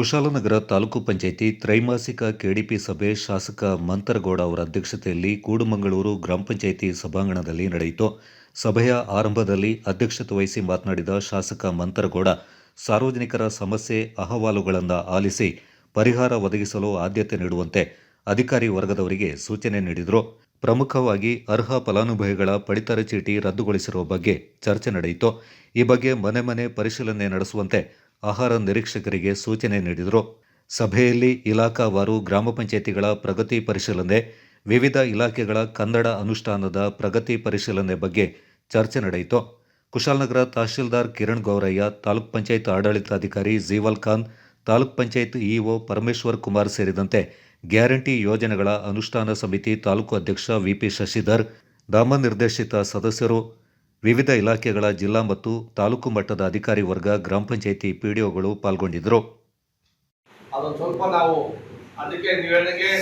ಕುಶಾಲನಗರ ತಾಲೂಕು ಪಂಚಾಯಿತಿ ತ್ರೈಮಾಸಿಕ ಕೆಡಿಪಿ ಸಭೆ ಶಾಸಕ ಮಂತರಗೌಡ ಅವರ ಅಧ್ಯಕ್ಷತೆಯಲ್ಲಿ ಕೂಡುಮಂಗಳೂರು ಗ್ರಾಮ ಪಂಚಾಯಿತಿ ಸಭಾಂಗಣದಲ್ಲಿ ನಡೆಯಿತು. ಸಭೆಯ ಆರಂಭದಲ್ಲಿ ಅಧ್ಯಕ್ಷತೆ ವಹಿಸಿ ಮಾತನಾಡಿದ ಶಾಸಕ ಮಂತರಗೌಡ, ಸಾರ್ವಜನಿಕರ ಸಮಸ್ಯೆ, ಅಹವಾಲುಗಳನ್ನು ಆಲಿಸಿ ಪರಿಹಾರ ಒದಗಿಸಲು ಆದ್ಯತೆ ನೀಡುವಂತೆ ಅಧಿಕಾರಿ ವರ್ಗದವರಿಗೆ ಸೂಚನೆ ನೀಡಿದರು. ಪ್ರಮುಖವಾಗಿ ಅರ್ಹ ಫಲಾನುಭವಿಗಳ ಪಡಿತರ ಚೀಟಿ ರದ್ದುಗೊಳಿಸಿರುವ ಬಗ್ಗೆ ಚರ್ಚೆ ನಡೆಯಿತು. ಈ ಬಗ್ಗೆ ಮನೆ ಮನೆ ಪರಿಶೀಲನೆ ನಡೆಸುವಂತೆ ಆಹಾರ ನಿರೀಕ್ಷಕರಿಗೆ ಸೂಚನೆ ನೀಡಿದರು. ಸಭೆಯಲ್ಲಿ ಇಲಾಖಾವಾರು ಗ್ರಾಮ ಪಂಚಾಯಿತಿಗಳ ಪ್ರಗತಿ ಪರಿಶೀಲನೆ, ವಿವಿಧ ಇಲಾಖೆಗಳ ಕನ್ನಡ ಅನುಷ್ಠಾನದ ಪ್ರಗತಿ ಪರಿಶೀಲನೆ ಬಗ್ಗೆ ಚರ್ಚೆ ನಡೆಯಿತು. ಕುಶಾಲನಗರ ತಹಶೀಲ್ದಾರ್ ಕಿರಣ್ ಗೌರಯ್ಯ, ತಾಲೂಕ್ ಪಂಚಾಯತ್ ಆಡಳಿತಾಧಿಕಾರಿ ಜೀವಲ್ ಖಾನ್, ತಾಲೂಕ್ ಪಂಚಾಯತ್ ಇಒ ಪರಮೇಶ್ವರ್ ಕುಮಾರ್ ಸೇರಿದಂತೆ ಗ್ಯಾರಂಟಿ ಯೋಜನೆಗಳ ಅನುಷ್ಠಾನ ಸಮಿತಿ ತಾಲೂಕು ಅಧ್ಯಕ್ಷ ವಿಪಿ ಶಶಿಧರ್ ನಾಮನಿರ್ದೇಶಿತ ಸದಸ್ಯರು ವಿವಿಧ ಇಲಾಖೆಗಳ ಜಿಲ್ಲಾ ಮತ್ತು ತಾಲೂಕು ಮಟ್ಟದ ಅಧಿಕಾರಿ ವರ್ಗ ಗ್ರಾಮ ಪಂಚಾಯಿತಿ ಪಿಡಿಒಗಳು ಪಾಲ್ಗೊಂಡಿದ್ದರು. ಅದೊಂದು ಸ್ವಲ್ಪ ನಾವು ಅದಕ್ಕೆ ನೀವು ಹೇಳಿದಂಗೆ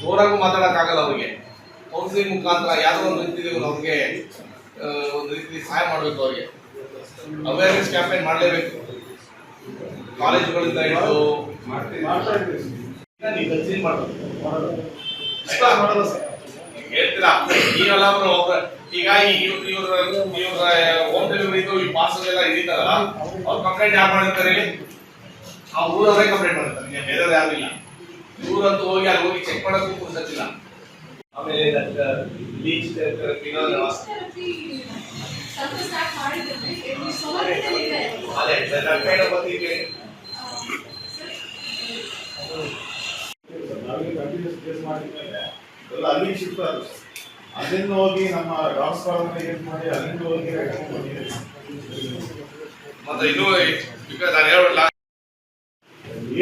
ಜೋರಾಗೂ ಮಾತಾಡೋಕ್ಕಾಗಲ್ಲ ಅವ್ರಿಗೆ. ಕೌನ್ಸಿಲಿಂಗ್ ಮುಖಾಂತರ ಯಾವುದೋ ಒಂದು ರೀತಿ ಅವ್ರಿಗೆ ಒಂದು ರೀತಿ ಸಹಾಯ ಮಾಡಬೇಕು ಅವ್ರಿಗೆ. ಅವೇರ್ನೆಸ್ ಕ್ಯಾಂಪೇನ್ ಮಾಡಲೇಬೇಕು. ಕಾಲೇಜುಗಳಿಂದ ಹಿಡಿದು ಮಾಡೋದು ಈಗ ಹೇಳ್ತೀರಾ? ನೀವೆಲ್ಲ ಒಬ್ರು ಒಬ್ರು. ಈಗ ಇವ್ರ ಇವ್ರ ಇವ್ರ ಹೋಮ್ ಡೆಲಿವರಿದು ಈ ಪಾರ್ಸಲ್ ಎಲ್ಲ ಹಿಡಿತಾರಲ್ಲ ಅವ್ರು ಕಂಪ್ಲೇಂಟ್ ಯಾರು ಮಾಡಿರ್ತಾರೆ ಹೇಳಿ? ಆ ಊರವರೇ ಕಂಪ್ಲೇಂಟ್ ಮಾಡ್ತಾರೆ ಬೇರೆ ಯಾರು ಇಲ್ಲ. ಊರಂತೂ ಹೋಗಿ ಅಲ್ಲಿ ಹೋಗಿ ಚೆಕ್ ಮಾಡೋಕ್ಕೂ ಪುರ್ಸತ್ತಿಲ್ಲ. ಆಮೇಲೆ ಬೀಚ್ ಅದೇ ಸ್ಟಾರ್ಟ್ ಮಾಡಿದ್ರೆ ಸೋಮವಾರದಲ್ಲಿ ಕಂಟಿನ್ಯೂಸ್ ಕೇಸ್ ಬಂದಿಗೆ ಎಲ್ಲ ಅಲ್ಲಿಗೆ ಶಿಫ್ಟ್ ಆದ್ರು ಅಲ್ಲಿಂದ ಹೋಗಿ ನಮ್ಮ ಡಾಕ್ಸ್ ಏನು ಮಾಡಿ ಅಲ್ಲಿಂದ ಹೋಗಿ. ಮತ್ತೆ ಇನ್ನೂ ಬಿಕಾಸ್ ನಾನು ಹೇಳಲ್ಲ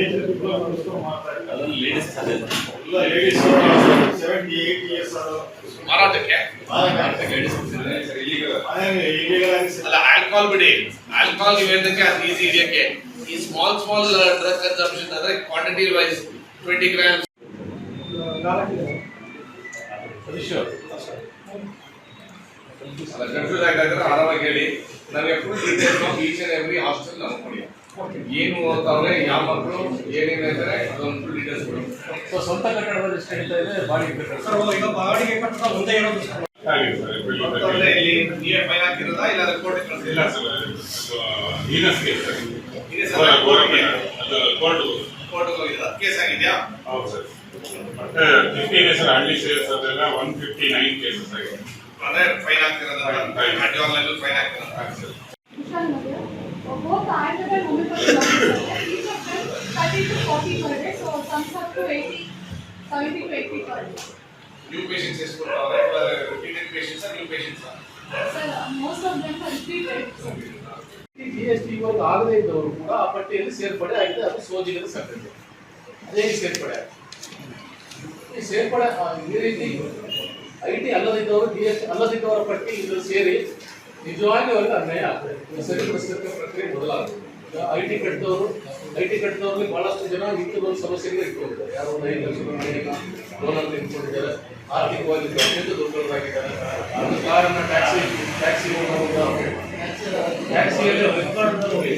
ಏಜ್ ಡಿಪ್ಲೊಮಾ ಮಾತಾಡ್ತಾರೆ ಎಲ್ಲ ಲೇಡೀಸ್ ಸೆವೆಂಟಿ ಏಯ್ಟಿ ಇಯರ್ಸ್ ಮಾರಾಟಕ್ಕೆ? ಅಲ್ಲ ಆಲ್ಕೋಹಾಲ್ ಬಿಡಿ. ಆಲ್ಕೋಹಾಲ್ ನೀವು ಹೇಳಿದಕ್ಕೆ ಅದು ಈಸಿ ಹಿಡಿಯಕ್ಕೆ ಈ ಸ್ಮಾಲ್ ಸ್ಮಾಲ್ ಡ್ರಗ್ ಕನ್ಸಂಪ್ಷನ್ ಅಂದ್ರೆ quantity wise twenty grams confuse ಆಗಿದ್ರೆ ಆರಾಮಾಗಿ ಹೇಳಿ. ನಾವು full details each and every hostel ಕೊಡಿ. ಏನು ಓದ್ತಾವ್ರೆ ಯಾವ ಮಕ್ಕಳು ಏನೇನು ಇದ್ದಾರೆ ಅದೊಂದು ಫುಲ್ ಡೀಟೇಲ್ಸ್ ಕೊಡಿ. ಸೊ ಸ್ವಂತ ಕಟ್ಟಡದಲ್ಲಿ ಎಷ್ಟು ಹೇಳ್ತಾ ಇದೆ? ಬಾಡಿಗೆ ಕಟ್ಟಡ. ಸರ್ ಈಗ ಬಾಡಿಗೆ ಕಟ್ಟಡ ಮುಂದೆ ಇರೋದು ಸರ್ ಇಲ್ಲಿ ನೀವೇ ಫೈನ್ ಹಾಕಿರೋದಾ ಇಲ್ಲ ಕೋರ್ಟ್ ಕಳಿಸಿಲ್ಲ ಇದೆ ಸರ್ ಕೋರ್ಟ್ಗೆ ಕೋರ್ಟ್ಗೆ ಹೋಗಿಲ್ಲ ಕೇಸ್ ಆಗಿದೆಯಾ ಒನ್ ಫಿಫ್ಟಿ ನೈನ್ ಕೇಸಸ್ ಆಗಿದೆ ಅಂದ್ರೆ fine ಹಾಕ್ತಿರೋದು online fine ಹಾಕ್ತಿರೋದು Kushalnagar both Ayurveda and homeopathy doctors are there. Each of them 30 to 40 per day, so comes up to 80, 70 to 80 per day. New patients ಎಷ್ಟು ಕೊಡ್ತಾವ್ರೆ ಇಲ್ಲ repeated patients new patients Sir, most of them are repeated. G S T ಇವಾಗ ಆಗದೇ ಇದ್ದವರು ಕೂಡ ಆ ಪಟ್ಟಿಯಲ್ಲಿ ಸೇರ್ಪಡೆ ಆಗಿದೆ, ಅದು ಸೋಜಿಗದ ಸಂಗತಿ ಅದೇ ಸೇರ್ಪಡೆ ಆಗಿದೆ. ಈ ಸೇರ್ಪಡೆ ಈ ರೀತಿ ಐ ಟಿ ಅಲ್ಲದಿದ್ದವರು ಜಿ ಎಸ್ ಟಿ ಅಲ್ಲದಿದ್ದವರ ಪಟ್ಟಿ ಇದು ಸೇರಿ ನಿಜವಾಗಿ ಅವರಿಗೆ ಅನ್ಯಾಯ ಆಗ್ತದೆ ಸರಿಪಡಿಸಲಿಕ್ಕೆ ಪ್ರಕ್ರಿಯೆ ಬದಲಾಗುತ್ತೆ ಐ ಟಿ ಕಟ್ಟಿದವರು ಐ ಟಿ ಕಟ್ಟಿದವ್ರಲ್ಲಿ ಬಹಳಷ್ಟು ಜನ ಇಂಥದ್ದೊಂದು ಸಮಸ್ಯೆಗಳು ಇಟ್ಕೊಂಡಿದ್ದಾರೆ. ಯಾರೋ ಒಂದು ಐದು ಲಕ್ಷ ಲೋನಲ್ಲಿ ಇಟ್ಕೊಂಡಿದ್ದಾರೆ. ಆರ್ಥಿಕವಾಗಿ ಅತ್ಯಂತ ದುರ್ಬಲರಾಗಿದ್ದಾರೆ. ಅದು ಕಾರನ್ನ ಟ್ಯಾಕ್ಸಿ ಟ್ಯಾಕ್ಸಿ 感谢这位观众的美